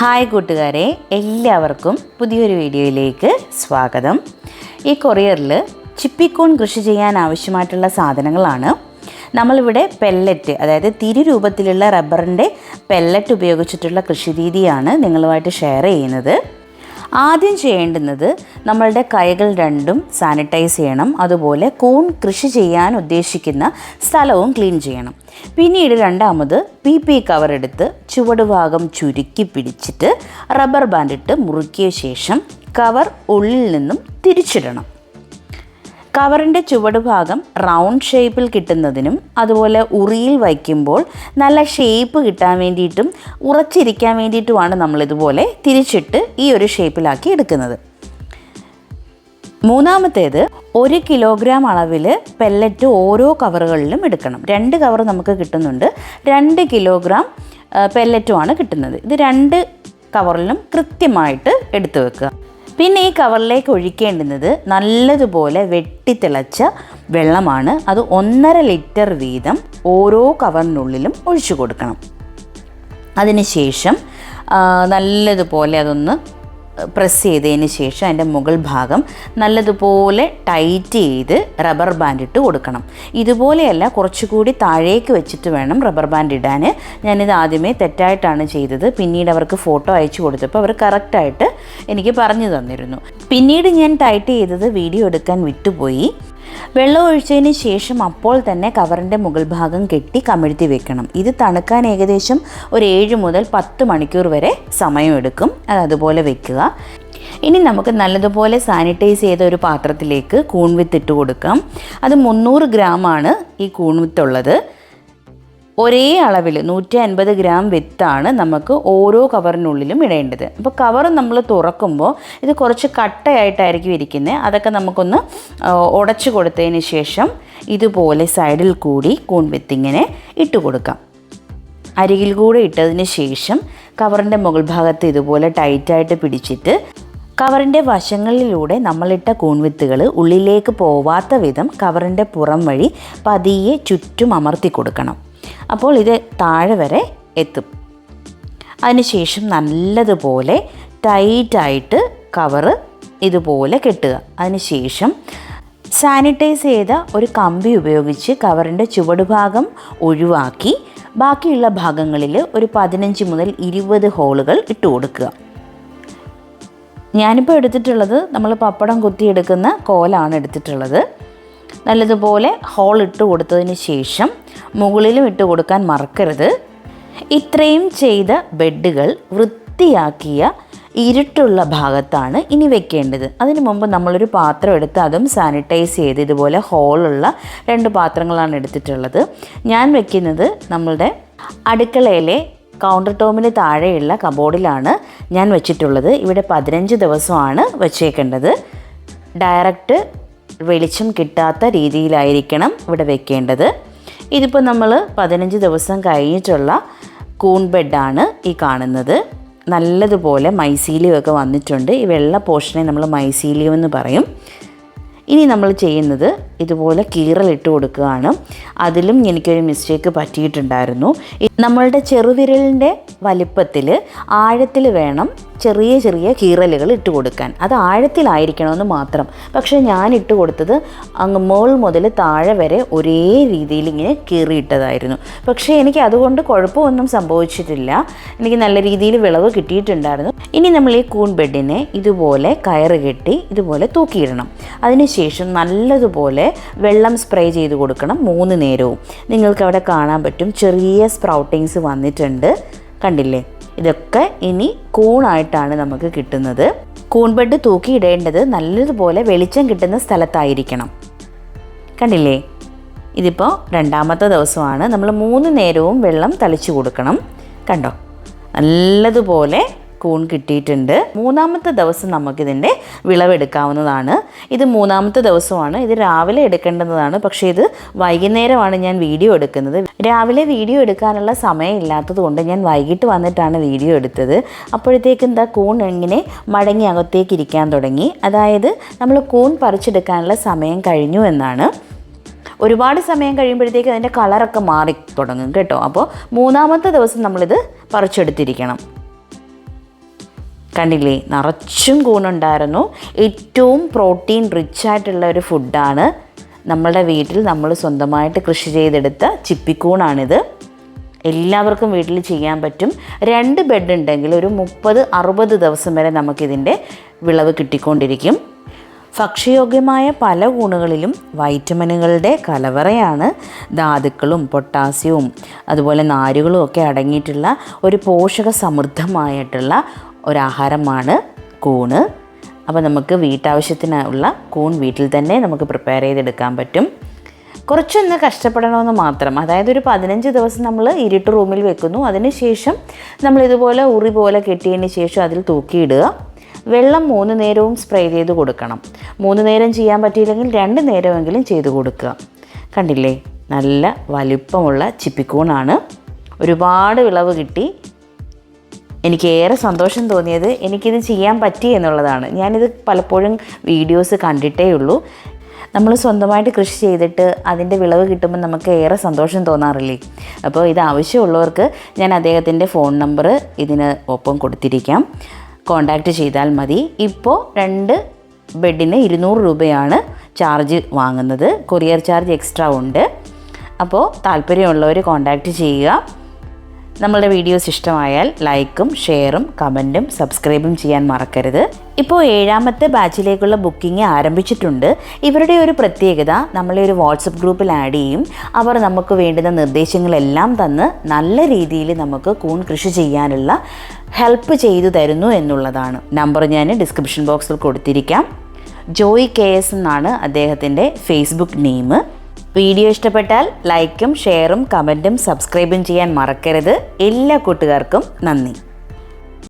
Hi കൂട്ടുകാരെ എല്ലാവർക്കും പുതിയൊരു വീഡിയോയിലേക്ക് സ്വാഗതം. ഈ കൊറിയറിൽ ചിപ്പിക്കൂൺ കൃഷി ചെയ്യാൻ ആവശ്യമായിട്ടുള്ള സാധനങ്ങളാണ്. നമ്മളിവിടെ പെല്ലറ്റ് അതായത് തിരി രൂപത്തിലുള്ള റബ്ബറിന്റെ പെല്ലറ്റ് ഉപയോഗിച്ചിട്ടുള്ള കൃഷി രീതിയാണ് നിങ്ങളുമായിട്ട് ഷെയർ ചെയ്യുന്നത്. ആദ്യം ചെയ്യേണ്ടുന്നത് നമ്മളുടെ കൈകൾ രണ്ടും സാനിറ്റൈസ് ചെയ്യണം. അതുപോലെ കൂൺ കൃഷി ചെയ്യാൻ ഉദ്ദേശിക്കുന്ന സ്ഥലവും ക്ലീൻ ചെയ്യണം. പിന്നീട് രണ്ടാമത് പി പി കവർ എടുത്ത് ചുവടുഭാഗം ചുരുക്കി പിടിച്ചിട്ട് റബ്ബർ ബാൻഡിട്ട് മുറുക്കിയ ശേഷം കവർ ഉള്ളിൽ നിന്നും തിരിച്ചിടണം. കവറിന്റെ ചുവട് ഭാഗം റൗണ്ട് ഷേപ്പിൽ കിട്ടുന്നതിനും അതുപോലെ ഉറിയിൽ വയ്ക്കുമ്പോൾ നല്ല ഷേപ്പ് കിട്ടാൻ വേണ്ടിയിട്ടും ഉറച്ചിരിക്കാൻ വേണ്ടിയിട്ടുമാണ് നമ്മളിതുപോലെ തിരിച്ചിട്ട് ഈ ഒരു ഷേപ്പിലാക്കി എടുക്കുന്നത്. മൂന്നാമത്തേത് ഒരു കിലോഗ്രാം അളവിൽ പെല്ലറ്റ് ഓരോ കവറുകളിലും എടുക്കണം. രണ്ട് കവർ നമുക്ക് കിട്ടുന്നുണ്ട്. രണ്ട് കിലോഗ്രാം പെല്ലറ്റുമാണ് കിട്ടുന്നത്. ഇത് രണ്ട് കവറിലും കൃത്യമായിട്ട് എടുത്തു വെക്കുക. പിന്നെ ഈ കവറിലേക്ക് ഒഴിക്കേണ്ടുന്നത് നല്ലതുപോലെ വെട്ടിത്തിളച്ച വെള്ളമാണ്. അത് ഒന്നര ലിറ്റർ വീതം ഓരോ കവറിനുള്ളിലും ഒഴിച്ചു കൊടുക്കണം. അതിനുശേഷം ശേഷം നല്ലതുപോലെ അതൊന്ന് പ്രസ് ചെയ്തതിന് ശേഷം അതിന്റെ മുകൾ ഭാഗം നല്ലതുപോലെ ടൈറ്റ് ചെയ്ത് റബ്ബർ ബാൻഡ് ഇട്ട് കൊടുക്കണം. ഇതുപോലെയല്ല കുറച്ചുകൂടി താഴേക്ക് വെച്ചിട്ട് വേണം റബ്ബർ ബാൻഡ് ഇടാൻ. ഞാനിത് ആദ്യമേ തെറ്റായിട്ടാണ് ചെയ്തത്. പിന്നീട് അവർക്ക് ഫോട്ടോ അയച്ചു കൊടുത്തപ്പോൾ അവർ കറക്റ്റായിട്ട് എനിക്ക് പറഞ്ഞു തന്നിരുന്നു. പിന്നീട് ഞാൻ ടൈറ്റ് ചെയ്തത് വീഡിയോ എടുക്കാൻ വിട്ടുപോയി. വെള്ളം ഒഴിച്ചതിന് ശേഷം അപ്പോൾ തന്നെ കവറിന്റെ മുകൾ ഭാഗം കെട്ടി കമിഴ്ത്തി വെക്കണം. ഇത് തണുക്കാൻ ഏകദേശം ഒരു ഏഴ് മുതൽ പത്ത് മണിക്കൂർ വരെ സമയമെടുക്കും. അത് അതുപോലെ വെക്കുക. ഇനി നമുക്ക് നല്ലതുപോലെ സാനിറ്റൈസ് ചെയ്ത ഒരു പാത്രത്തിലേക്ക് കൂൺവിത്ത് ഇട്ട് കൊടുക്കാം. അത് മുന്നൂറ് ഗ്രാമാണ് ഈ കൂൺവിത്തുള്ളത് ഒരേ അളവിൽ നൂറ്റി അൻപത് ഗ്രാം വിത്താണ് നമുക്ക് ഓരോ കവറിനുള്ളിലും ഇടേണ്ടത്. അപ്പോൾ കവർ നമ്മൾ തുറക്കുമ്പോൾ ഇത് കുറച്ച് കട്ടയായിട്ടായിരിക്കും ഇരിക്കുന്നത്. അതൊക്കെ നമുക്കൊന്ന് ഉടച്ചു കൊടുത്തതിന് ശേഷം ഇതുപോലെ സൈഡിൽ കൂടി കൂൺ വിത്തിങ്ങനെ ഇട്ട് കൊടുക്കാം. അരികിൽ കൂടെ ഇട്ടതിന് ശേഷം കവറിന്റെ മുകൾ ഭാഗത്ത് ഇതുപോലെ ടൈറ്റായിട്ട് പിടിച്ചിട്ട് കവറിന്റെ വശങ്ങളിലൂടെ നമ്മളിട്ട കൂൺവിത്തുകൾ ഉള്ളിലേക്ക് പോവാത്ത വിധം കവറിന്റെ പുറം വഴി പതിയെ ചുറ്റും അമർത്തി കൊടുക്കണം. അപ്പോൾ ഇത് താഴെ വരെ എത്തും. അതിനുശേഷം നല്ലതുപോലെ ടൈറ്റായിട്ട് കവറ് ഇതുപോലെ കെട്ടുക. അതിനുശേഷം സാനിറ്റൈസ് ചെയ്ത ഒരു കമ്പി ഉപയോഗിച്ച് കവറിന്റെ ചുവടുഭാഗം ഒഴിവാക്കി ബാക്കിയുള്ള ഭാഗങ്ങളിൽ ഒരു പതിനഞ്ച് മുതൽ ഇരുപത് ഹോളുകൾ ഇട്ട് കൊടുക്കുക. ഞാനിപ്പോൾ എടുത്തിട്ടുള്ളത് നമ്മൾ പപ്പടം കുത്തിയെടുക്കുന്ന കോലാണ് എടുത്തിട്ടുള്ളത്. നല്ലതുപോലെ ഹോൾ ഇട്ട് കൊടുത്തതിന് ശേഷം മുകളിലും ഇട്ട് കൊടുക്കാൻ മറക്കരുത്. ഇത്രയും ചെയ്ത ബെഡുകൾ വൃത്തിയാക്കിയ ഇരുട്ടുള്ള ഭാഗത്താണ് ഇനി വെക്കേണ്ടത്. അതിനു മുമ്പ് നമ്മളൊരു പാത്രം എടുത്ത് അതും സാനിറ്റൈസ് ചെയ്ത് ഇതുപോലെ ഹോളുള്ള രണ്ട് പാത്രങ്ങളാണ് എടുത്തിട്ടുള്ളത്. ഞാൻ വെക്കുന്നത് നമ്മളുടെ അടുക്കളയിലെ കൗണ്ടർ ടോമിന് താഴെയുള്ള കബോർഡിലാണ് ഞാൻ വെച്ചിട്ടുള്ളത്. ഇവിടെ പതിനഞ്ച് ദിവസമാണ് വെച്ചേക്കേണ്ടത്. ഡയറക്റ്റ് വെളിച്ചം കിട്ടാത്ത രീതിയിലായിരിക്കണം ഇവിടെ വെക്കേണ്ടത്. ഇതിപ്പോൾ നമ്മൾ പതിനഞ്ച് ദിവസം കഴിഞ്ഞിട്ടുള്ള കൂൺ ബെഡാണ് ഈ കാണുന്നത്. നല്ലതുപോലെ മൈസീലിയൊക്കെ വന്നിട്ടുണ്ട്. ഈ വെള്ള പോർഷനെ നമ്മൾ മൈസീലിയം എന്ന് പറയും. ഇനി നമ്മൾ ചെയ്യുന്നത് ഇതുപോലെ കീറലിട്ട് കൊടുക്കുകയാണ്. അതിലും എനിക്കൊരു മിസ്റ്റേക്ക് പറ്റിയിട്ടുണ്ടായിരുന്നു. നമ്മളുടെ ചെറുവിരലിന്റെ വലിപ്പത്തിൽ ആഴത്തിൽ വേണം ചെറിയ ചെറിയ കീറലുകൾ ഇട്ട് കൊടുക്കാൻ. അത് ആഴത്തിലായിരിക്കണമെന്ന് മാത്രം. പക്ഷേ ഞാൻ ഇട്ട് കൊടുത്തത് അങ്ങ് മോൾ മുതൽ താഴെ വരെ ഒരേ രീതിയിൽ ഇങ്ങനെ കീറിയിട്ടതായിരുന്നു. പക്ഷേ എനിക്ക് അതുകൊണ്ട് കുഴപ്പമൊന്നും സംഭവിച്ചിട്ടില്ല. എനിക്ക് നല്ല രീതിയിൽ വിളവ് കിട്ടിയിട്ടുണ്ടായിരുന്നു. ഇനി നമ്മൾ ഈ കൂൺ ബെഡിനെ ഇതുപോലെ കയറ് കെട്ടി ഇതുപോലെ തൂക്കിയിടണം. അതിനുശേഷം നല്ലതുപോലെ വെള്ളം സ്പ്രേ ചെയ്ത് കൊടുക്കണം മൂന്ന് നേരവും. നിങ്ങൾക്ക് അവിടെ കാണാൻ പറ്റും. ചെറിയ സ്പ്രൗട്ടിങ്സ് വന്നിട്ടുണ്ട്. കണ്ടില്ലേ? ഇതൊക്കെ ഇനി കൂണായിട്ടാണ് നമുക്ക് കിട്ടുന്നത്. കൂൺ ബെഡ് തൂക്കിയിടേണ്ടത് നല്ലതുപോലെ വെളിച്ചം കിട്ടുന്ന സ്ഥലത്തായിരിക്കണം. കണ്ടില്ലേ? ഇതിപ്പോൾ രണ്ടാമത്തെ ദിവസമാണ്. നമ്മൾ മൂന്ന് നേരവും വെള്ളം തളിച്ചു കൊടുക്കണം. കണ്ടോ? നല്ലതുപോലെ കൂൺ കിട്ടിയിട്ടുണ്ട്. മൂന്നാമത്തെ ദിവസം നമുക്കിതിന്റെ വിളവെടുക്കാവുന്നതാണ്. ഇത് മൂന്നാമത്തെ ദിവസമാണ്. ഇത് രാവിലെ എടുക്കേണ്ടതാണ്. പക്ഷേ ഇത് വൈകുന്നേരമാണ് ഞാൻ വീഡിയോ എടുക്കുന്നത്. രാവിലെ വീഡിയോ എടുക്കാനുള്ള സമയമില്ലാത്തത് കൊണ്ട് ഞാൻ വൈകിട്ട് വന്നിട്ടാണ് വീഡിയോ എടുത്തത്. അപ്പോഴത്തേക്കും എന്താ കൂൺ എങ്ങനെ മടങ്ങി അകത്തേക്ക് ഇരിക്കാൻ തുടങ്ങി. അതായത് നമ്മൾ കൂൺ പറിച്ചെടുക്കാനുള്ള സമയം കഴിഞ്ഞു എന്നാണ്. ഒരുപാട് സമയം കഴിയുമ്പോഴത്തേക്ക് അതിന്റെ കളറൊക്കെ മാറി തുടങ്ങും കേട്ടോ. അപ്പോൾ മൂന്നാമത്തെ ദിവസം നമ്മളിത് പറിച്ചെടുത്തിരിക്കണം. കണ്ടില്ലേ? നിറച്ചും കൂണുണ്ടായിരുന്നു ഏറ്റവും പ്രോട്ടീൻ റിച്ച് ആയിട്ടുള്ള ഒരു ഫുഡാണ് നമ്മളുടെ വീട്ടിൽ നമ്മൾ സ്വന്തമായിട്ട് കൃഷി ചെയ്തെടുത്ത ചിപ്പിക്കൂണാണിത്. എല്ലാവർക്കും വീട്ടിൽ ചെയ്യാൻ പറ്റും. രണ്ട് ബെഡ് ഉണ്ടെങ്കിൽ ഒരു മുപ്പത് അറുപത് ദിവസം വരെ നമുക്കിതിന്റെ വിളവ് കിട്ടിക്കൊണ്ടിരിക്കും. ഭക്ഷ്യയോഗ്യമായ പല കൂണുകളിലും വൈറ്റമിനുകളുടെ കലവറയാണ്. ധാതുക്കളും പൊട്ടാസ്യവും അതുപോലെ നാരുകളും ഒക്കെ അടങ്ങിയിട്ടുള്ള ഒരു പോഷക സമൃദ്ധമായിട്ടുള്ള ഒരാഹാരമാണ് കൂണ്. അപ്പോൾ നമുക്ക് വീട്ടാവശ്യത്തിനുള്ള കൂൺ വീട്ടിൽ തന്നെ നമുക്ക് പ്രിപ്പയർ ചെയ്തെടുക്കാൻ പറ്റും. കുറച്ചൊന്ന് കഷ്ടപ്പെടണമെന്ന് മാത്രം. അതായത് ഒരു പതിനഞ്ച് ദിവസം നമ്മൾ ഇരുട്ട് റൂമിൽ വെക്കുന്നു. അതിനുശേഷം നമ്മൾ ഇതുപോലെ ഉറി പോലെ കെട്ടിയതിന് ശേഷം അതിൽ തൂക്കിയിടുക. വെള്ളം മൂന്ന് നേരവും സ്പ്രേ ചെയ്ത് കൊടുക്കണം. മൂന്ന് നേരം ചെയ്യാൻ പറ്റിയില്ലെങ്കിൽ രണ്ട് നേരമെങ്കിലും ചെയ്ത് കൊടുക്കുക. കണ്ടില്ലേ? നല്ല വലിപ്പമുള്ള ചിപ്പിക്കൂണാണ്. ഒരുപാട് വിളവ് കിട്ടി. എനിക്ക് ഏറെ സന്തോഷം തോന്നിയത് എനിക്കിത് ചെയ്യാൻ പറ്റി എന്നുള്ളതാണ്. ഞാനിത് പലപ്പോഴും വീഡിയോസ് കണ്ടിട്ടേ ഉള്ളൂ. നമ്മൾ സ്വന്തമായിട്ട് കൃഷി ചെയ്തിട്ട് അതിന്റെ വിളവ് കിട്ടുമ്പോൾ നമുക്ക് ഏറെ സന്തോഷം തോന്നാറില്ലേ? അപ്പോൾ ഇത് ആവശ്യമുള്ളവർക്ക് ഞാൻ അദ്ദേഹത്തിന്റെ ഫോൺ നമ്പർ ഇതിന് ഒപ്പം കൊടുത്തിരിക്കാം. കോണ്ടാക്റ്റ് ചെയ്താൽ മതി. ഇപ്പോൾ രണ്ട് ബെഡിന് ഇരുന്നൂറ് രൂപയാണ് ചാർജ് വാങ്ങുന്നത്. കൊറിയർ ചാർജ് എക്സ്ട്രാ ഉണ്ട്. അപ്പോൾ താല്പര്യമുള്ളവർ കോണ്ടാക്റ്റ് ചെയ്യുക. നമ്മളുടെ വീഡിയോസ് ഇഷ്ടമായാൽ ലൈക്കും ഷെയറും കമന്റും സബ്സ്ക്രൈബും ചെയ്യാൻ മറക്കരുത്. ഇപ്പോൾ ഏഴാമത്തെ ബാച്ചിലേക്കുള്ള ബുക്കിംഗ് ആരംഭിച്ചിട്ടുണ്ട്. ഇവരുടെ ഒരു പ്രത്യേകത നമ്മളെ ഒരു വാട്സപ്പ് ഗ്രൂപ്പിൽ ആഡ് ചെയ്യും. അവർ നമുക്ക് വേണ്ടുന്ന നിർദ്ദേശങ്ങളെല്ലാം തന്ന് നല്ല രീതിയിൽ നമുക്ക് കൂൺ കൃഷി ചെയ്യാനുള്ള ഹെൽപ്പ് ചെയ്തു തരുന്നു എന്നുള്ളതാണ്. നമ്പർ ഞാൻ ഡിസ്ക്രിപ്ഷൻ ബോക്സിൽ കൊടുത്തിരിക്കാം. ജോയി കെ എസ് എന്നാണ് അദ്ദേഹത്തിന്റെ ഫേസ്ബുക്ക് നെയിം. വീഡിയോ ഇഷ്ടപ്പെട്ടാൽ ലൈക്കും ഷെയറും കമന്റും സബ്സ്ക്രൈബും ചെയ്യാൻ മറക്കരുത്. എല്ലാ കൂട്ടുകാർക്കും നന്ദി.